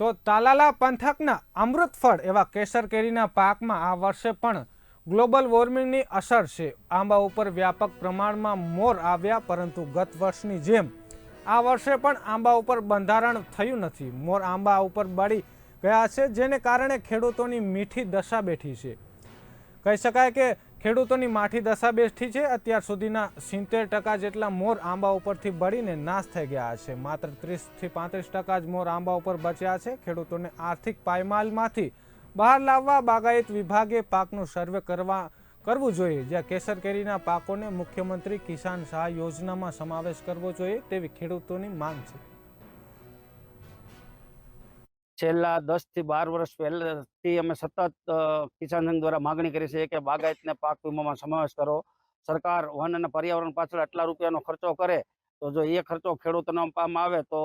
તો તાલાલા પંથકના અમૃતફળ એવા કેસર કેરીના પાકમાં આ વર્ષે પણ ગ્લોબલ વોર્મિંગની અસર છે. આંબા ઉપર વ્યાપક પ્રમાણમાં મોર આવ્યા, પરંતુ ગત વર્ષની જેમ આ વર્ષે પણ આંબા ઉપર બંધારણ થયું નથી. મોર આંબા ઉપર બળી ગયા છે, જેને કારણે ખેડૂતોની મીઠી દશા બેઠી છે. કહી શકાય કે ખેડૂતોની માઠી દશા બેઠી છે. અત્યાર સુધીના સિત્તેર ટકા જેટલા મોર આંબા ઉપરથી બળીને નાશ થઈ ગયા છે. માત્ર ત્રીસથી પાંત્રીસ ટકા જ મોર આંબા ઉપર બચ્યા છે. ખેડૂતોને આર્થિક પાયમાલમાંથી બહાર લાવવા બાગાયત વિભાગે પાકનું સર્વે કરવા, કરવું જોઈએ. જ્યાં કેસર કેરીના પાકોને મુખ્યમંત્રી કિસાન સહાય યોજનામાં સમાવેશ કરવો જોઈએ તેવી ખેડૂતોની માંગ છે. છેલ્લા દસથી બાર વર્ષ પહેલાથી અમે સતત કિસાન સંઘ દ્વારા માગણી કરી છે કે બાગાયતને પાક વીમામાં સમાવેશ કરો. સરકાર વન અને પર્યાવરણ પાછળ આટલા રૂપિયાનો ખર્ચો કરે, તો જો એ ખર્ચો ખેડૂતોને આપવામાં આવે, તો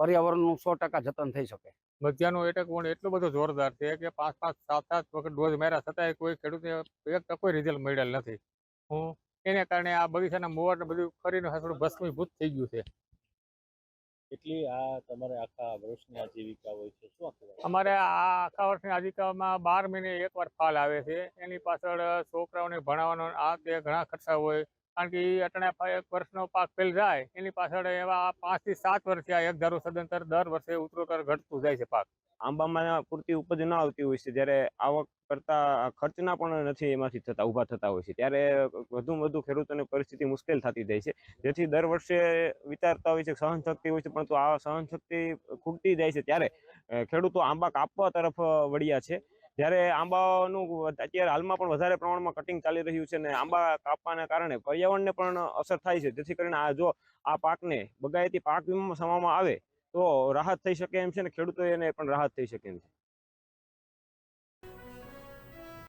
પર્યાવરણનું સો ટકા જતન થઈ શકે. મધ્યાનો એટેક પણ એટલો બધો જોરદાર છે કે પાંચ પાંચ, સાત સાત વખત ડોઝ માર્યા છતાંય કોઈ ખેડૂતને એક કોઈ રિઝલ્ટ મળેલ નથી. હું, એને કારણે આ બગીચાના મોવર બધું ફરીને હસડું ભસ્મીભૂત થઈ ગયું છે. કેટલી આ તમારે આખા વર્ષની આજીવિકા હોય છે? શું અમારે આ આખા વર્ષની આજીવિકામાં બાર મહિને એકવાર ફાલ આવે છે. એની પાછળ છોકરાઓને ભણાવવાનો આ તે ઘણા ખર્ચા હોય. કારણ કે એ અટણે એક વર્ષનો પાક ફેલ જાય. એની પાછળ એવા પાંચથી સાત વર્ષથી આ એક ધારું સદંતર દર વર્ષે ઉતરોતર ઘટતું જાય છે પાક. આંબામાં પૂરતી ઉપજ ના આવતી હોય છે. જ્યારે આવક કરતા ખર્ચના પણ નથી એમાંથી થતા, ઊભા થતા હોય છે. ત્યારે વધુ વધુ ખેડૂતોની પરિસ્થિતિ મુશ્કેલ થતી જાય છે. જેથી દર વર્ષે વિચારતા હોય છે સહનશક્તિ હોય છે, પરંતુ આ સહનશક્તિ ખૂટતી જાય છે. ત્યારે ખેડૂતો આંબા કાપવા તરફ વળ્યા છે. જ્યારે આંબાનું અત્યારે હાલમાં પણ વધારે પ્રમાણમાં કટિંગ ચાલી રહ્યું છે ને આંબા કાપવાના કારણે પર્યાવરણને પણ અસર થાય છે. જેથી કરીને આ જો આ પાકને બગાયતી પાક વીમામાં સમાવવામાં આવે તો રાહત થઈ શકે એમ છે ને? ખેડૂતો એને પણ રાહત થઈ શકે એમ છે.